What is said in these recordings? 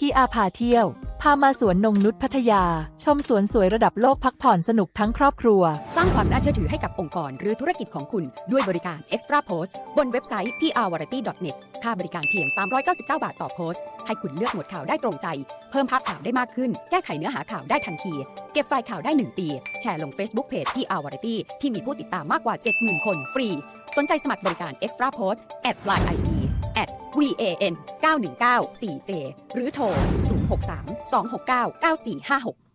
กีอาพาเที่ยว พามาสวนนงนุษพัทยา ชมสวนสวยระดับโลกพักผ่อนสนุกทั้งครอบครัว สร้างความน่าเชื่อถือให้กับองค์กรหรือธุรกิจของคุณด้วยบริการ Extra Post บนเว็บไซต์ prvariety.net ค่าบริการเพียง 399 บาทต่อโพสต์ ให้คุณเลือกหมวดข่าวได้ตรงใจ เพิ่มภาพข่าวได้มากขึ้น แก้ไขเนื้อหาข่าวได้ทันที เก็บไฟล์ข่าวได้ 1 ปี แชร์ลง Facebook Page prvariety ที่มีผู้ติดตามมากกว่า 70,000 คนฟรี สนใจสมัครบริการ Extra Post line ID van 919 4j หรือโทร 063 269 9456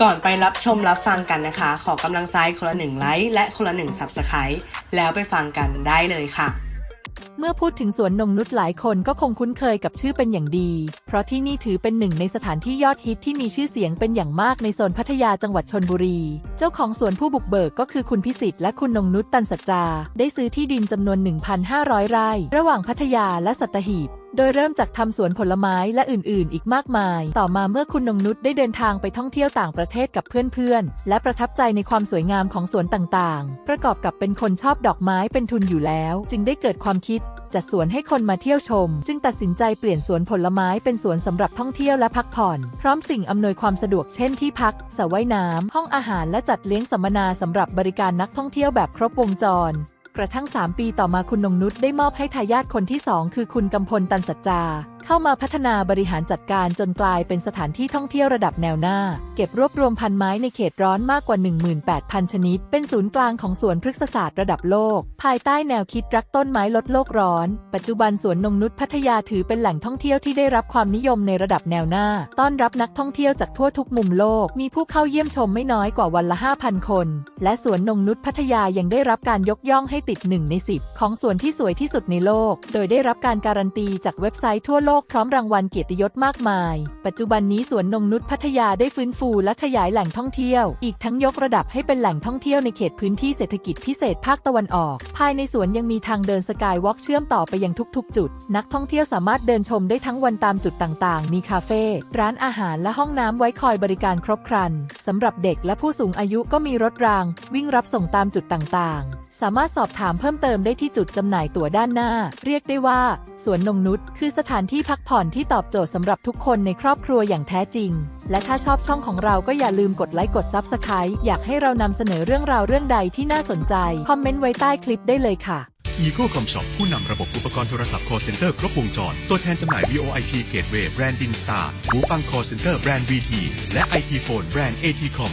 ก่อนไปรับชมรับฟังกันนะคะ ขอกำลังใจคนละหนึ่งไลค์และคนละหนึ่งสับสไครต์แล้วไปฟังกันได้เลยค่ะ เมื่อพูดถึงสวนนงนุษหลายคนก็คงคุ้นเคยกับชื่อเป็นอย่างดี เพราะที่นี่ถือเป็นหนึ่งในสถานที่ยอดฮิตที่มีชื่อเสียงเป็นอย่างมากในโซนพัทยาจังหวัดชนบุรี เจ้าของสวนผู้บุกเบิกก็คือคุณพิสิทธิ์และคุณนงนุษตันสัจจา ได้ซื้อที่ดินจำนวน 1,500 ไร่ ระหว่างพัทยาและสัตหีบโดยเริ่มจากทำสวนผลไม้และอื่นๆ อีกมากมาย ต่อมาเมื่อคุณนงนุษได้เดินทางไปท่องเที่ยวต่างประเทศกับเพื่อนๆ และประทับใจในความสวยงามของสวนต่างๆ ประกอบกับเป็นคนชอบดอกไม้เป็นทุนอยู่แล้ว จึงได้เกิดความคิดจัดสวนให้คนมาเที่ยวชม จึงตัดสินใจเปลี่ยนสวนผลไม้เป็นสวนสำหรับท่องเที่ยวและพักผ่อน พร้อมสิ่งอำนวยความสะดวกเช่นที่พักสระว่ายน้ำห้องอาหารและจัดเลี้ยงสัมมนาสำหรับบริการนักท่องเที่ยวแบบครบวงจร กระทั่ง 3 ปีต่อมาคุณนงนุษได้มอบให้ทายาทคนที่ 2 คือคุณกำพลตันสัจจาเข้ามาพัฒนาบริหารจัดการจนกลายเป็นสถานที่ท่องเที่ยวระดับแนวหน้า เก็บรวบรวมพันไม้ในเขตร้อนมากกว่า 18,000 ชนิด เป็นศูนย์กลางของสวนพฤกษศาสตร์ระดับโลก ภายใต้แนวคิดรักต้นไม้ลดโลกร้อน ปัจจุบันสวนนงนุษพัทยาถือเป็นแหล่งท่องเที่ยวที่ได้รับความนิยมในระดับแนวหน้า ต้อนรับนักท่องเที่ยวจากทั่วทุกมุมโลก มีผู้เข้าเยี่ยมชมไม่น้อยกว่าวันละ 5,000 คน และสวนนงนุษพัทยายังได้รับการยกย่องให้ติด1ใน10 ของสวนที่สวยที่สุดในโลก โดยได้รับการการันตีจากเว็บไซต์ทั่วโลกพร้อมรางวัลเกียรติยศมากมาย ปัจจุบันนี้สวนนงนุษพัทยาได้ฟื้นฟูและขยายแหล่งท่องเที่ยว อีกทั้งยกระดับให้เป็นแหล่งท่องเที่ยวในเขตพื้นที่เศรษฐกิจพิเศษภาคตะวันออก ภายในสวนยังมีทางเดินสกายวอล์กเชื่อมต่อไปยังทุกๆ จุด นักท่องเที่ยวสามารถเดินชมได้ทั้งวันตามจุดต่างๆ มีคาเฟ่ร้านอาหารและห้องน้ำไว้คอยบริการครบครันสำหรับเด็กและผู้สูงอายุก็มีรถราง วิ่งรับส่งตามจุดต่างๆ สามารถสอบถามเพิ่มเติมได้ที่จุดจำหน่ายตั๋วด้านหน้า เรียกได้ว่าสวนนงนุษคือสถานที่พักผ่อนที่ตอบโจทย์สำหรับทุกคนในครอบครัวอย่างแท้จริง และถ้าชอบช่องของเราก็อย่าลืมกดไลค์กด Subscribe อยากให้เรานำเสนอเรื่องราวเรื่องใดที่น่าสนใจ คอมเมนต์ไว้ใต้คลิปได้เลยค่ะ Eco Com Shop ผู้นำระบบอุปกรณ์โทรศัพท์ call center ครบวงจร ตัวแทนจำหน่าย VoIP Gateway แบรนด์ Dinstar หูฟัง call center แบรนด์ VT และ IT Phone แบรนด์ ATCom